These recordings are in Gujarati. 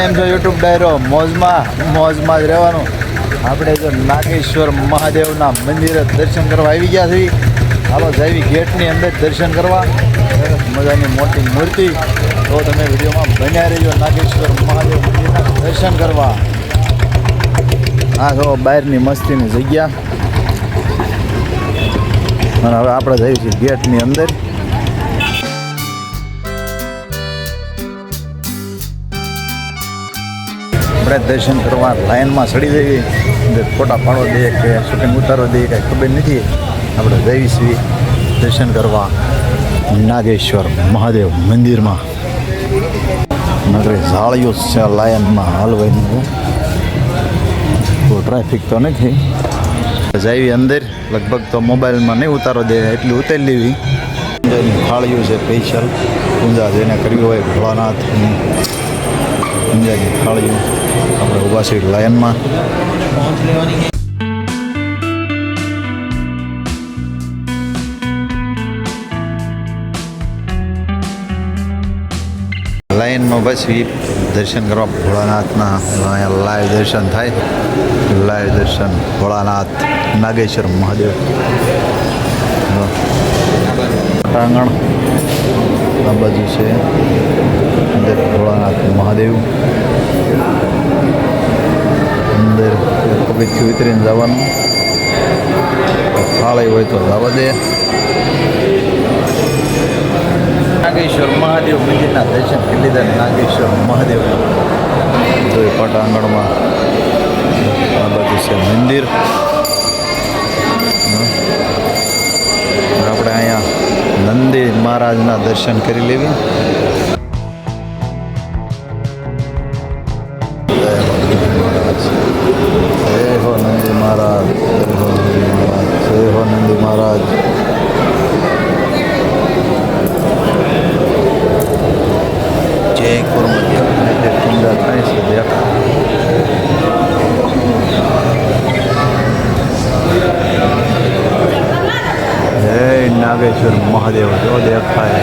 કેમ છો યુટ્યુબ ડાયરો, મોજમાં મોજમાં જ રહેવાનું. આપણે જો નાગેશ્વર મહાદેવના મંદિરે દર્શન કરવા આવી ગયા છીએ. હાલો, જૈવી ગેટની અંદર દર્શન કરવા. મજાની મોટી મૂર્તિ. તો તમે વિડીયોમાં બન્યા રહેજો નાગેશ્વર મહાદેવ મંદિરના દર્શન કરવા. આ જો બહારની મસ્તીની જગ્યા. અને હવે આપણે છીએ ગેટની અંદર. આપણે દર્શન કરવા લાઇનમાં ચડી દેવી ફોટા પાડો દઈએ કે શૂટિંગ ઉતારો દઈએ કાંઈ ખબર નથી. આપણે છીએ દર્શન કરવા નાગેશ્વર મહાદેવ મંદિરમાં. નગરે ઝાળિયું છે લાયનમાં હાલવાનું તો ટ્રાફિક તો નથી. જાવી અંદર, લગભગ તો મોબાઈલમાં નહીં ઉતારો દે, એટલી ઉતારી લેવી. ઊંઝાની છે સ્પેશિયલ ઊંઝા જેને કરવી હોય ભોળાનાથની ઊંઝાની થાળીઓ આપણે ઊભા છીએ લાયનમાં. લાઈનમાં પછી દર્શન કરવા ભોળાનાથના અહીંયા લાઈવ દર્શન થાય. લાઈવ દર્શન ભોળાનાથ, નાગેશ્વર મહાદેવ. પટાંગણ આ બાજુ છે અંદર ભોળાનાથ મહાદેવ. અંદર પગથિયું ઉતરીને જવાનું. ફાળે હોય તો જવા દે. નાગેશ્વર મહાદેવ મંદિરના દર્શન કરી લીધા નાગેશ્વર મહાદેવ. તો એ પટાંગણમાં આ બાજુ છે મંદિર. આપણે અહીંયા મહારાજના દર્શન કરી લેવી. નાગેશ્વર મહાદેવ જો દેખાય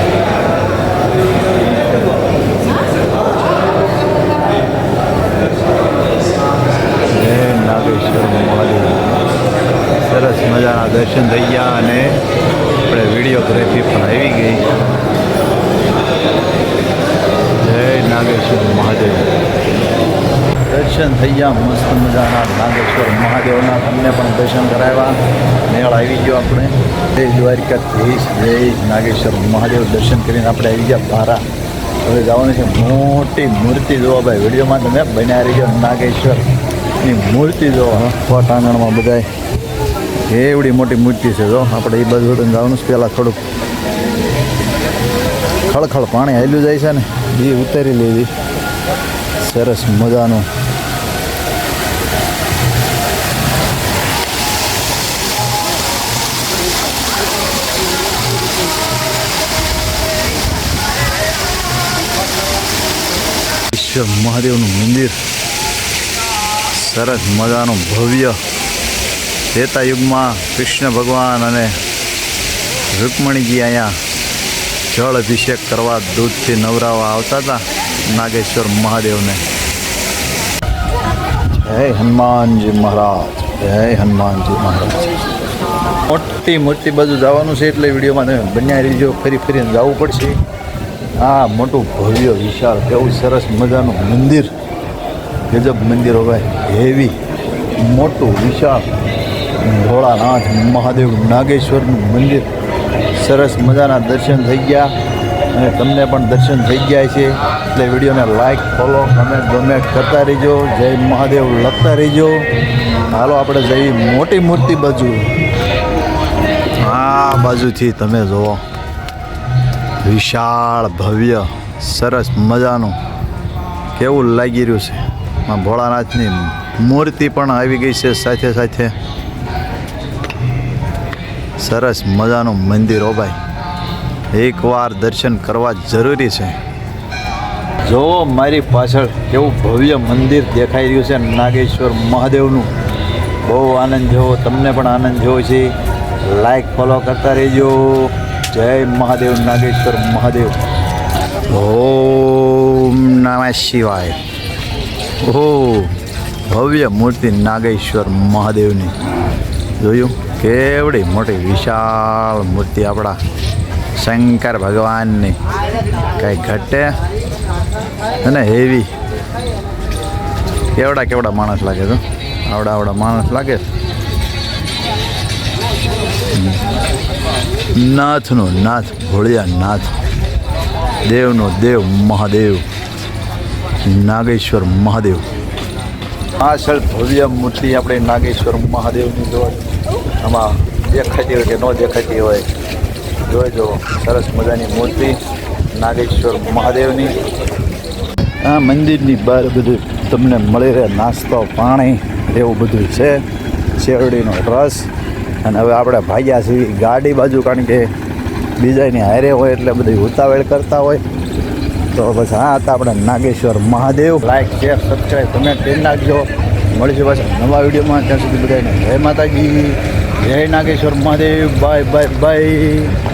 નાગેશ્વર મહાદેવ સરસ મજાના દર્શન થઈ ગયા અને આપણે વિડીયોગ્રાફી પણ આવી ગઈ જય નાગેશ્વર મહાદેવ દર્શન થઈ ગયા. મસ્ત મજાના નાગેશ્વર મહાદેવના તમને પણ દર્શન કરાવ્યા. મેળ આવી ગયો આપણે. જય થઈશ જય નાગેશ્વર મહાદેવ. દર્શન કરીને આપણે આવી ગયા બારા હવે જવાનું છે મોટી મૂર્તિ જોવા. ભાઈ વિડીયોમાં તમે બન્યા રહીજો નાગેશ્વરની મૂર્તિ જોવા. પટાંગણમાં બધાય. એવડી મોટી મૂર્તિ છે જો. આપણે એ બાજુ જવાનું છે. પહેલાં થોડુંક ખળખળ પાણી હાલ્યું જાય છે ને. એ ઉતારી લેવી સરસ મજાનું. ઈશ્વર મહાદેવનું મંદિર. સરસ મજાનું ભવ્ય ત્રેતા યુગમાં કૃષ્ણ ભગવાન અને રૂકમણીજી અહીંયા જળ અભિષેક કરવા દૂધથી નવરાવા આવતા હતા. નાગેશ્વર મહાદેવને. જય હનુમાનજી મહારાજ, જય હનુમાનજી મહારાજ. મોટી મોટી બાજુ જવાનું છે એટલે વિડીયોમાં તમે બન્યા રહીજો, ફરી ફરીને જવું પડશે. આ મોટું ભવ્ય, વિશાળ, કેવું સરસ મજાનું મંદિર, ગજબ મંદિર હવે હેવી, મોટું, વિશાળ, ભોળાનાથ, મહાદેવ, નાગેશ્વરનું મંદિર. સરસ મજાના દર્શન થઈ ગયા અને તમને પણ દર્શન થઈ ગયા છે. એટલે વિડીયોને લાઇક ફોલો કમેન્ટ ડોમેટ કરતા રહીજો. જય મહાદેવ લખતા રહીજો. હાલો, આપણે જઈ મોટી મૂર્તિ બાજુ. આ બાજુથી તમે જુઓ. વિશાળ, ભવ્ય, સરસ મજાનું કેવું લાગી રહ્યું છે? આ ભોળાનાથની મૂર્તિ પણ આવી ગઈ છે સાથે સાથે. સરસ મજાનું મંદિર હો ભાઈ. એકવાર દર્શન કરવા જરૂરી છે. જો મારી પાછળ કેવું ભવ્ય મંદિર દેખાઈ રહ્યું છે નાગેશ્વર મહાદેવનું, બહુ આનંદ જેવો, તમને પણ આનંદ જેવો છે. લાઈક ફોલો કરતા રહેજો. જય મહાદેવ, નાગેશ્વર મહાદેવ. ઓમ નમઃ શિવાય. ઓ, ભવ્ય મૂર્તિ નાગેશ્વર મહાદેવની. જોયું? કેવડી મોટી વિશાળ મૂર્તિ આપણા શંકર ભગવાનની. કંઈ ઘટે? અને હેવી. કેવડા કેવડા માણસ લાગે તો આવડા આવડા માણસ લાગે નાથનો નાથ, ભોળિયા નાથ, દેવનો દેવ મહાદેવ, નાગેશ્વર મહાદેવ. આ સર ભવ્ય મૂર્તિ આપણે નાગેશ્વર મહાદેવની જોવા આમાં દેખાતી હોય કે ન દેખાતી હોય જોજો સરસ મજાની મૂર્તિ નાગેશ્વર મહાદેવની. આ મંદિરની બહાર બધું તમને મળી રહે, નાસ્તો, પાણી, એવું બધું છે. શેરડીનો રસ. અને હવે આપણે ભાગ્યા છીએ ગાડી બાજુ, કારણ કે બીજાની હારે હોય એટલે બધી ઉતાવળ કરતા હોય. તો બસ હા હતા આપણે Nageshwar Mahadev. Like share subscribe comment કરી નાખજો. મળીશું પાછા નવા વિડીયોમાં. ત્યાં સુધી બધાને જય માતાજી, જય Nageshwar Mahadev. Bye bye bye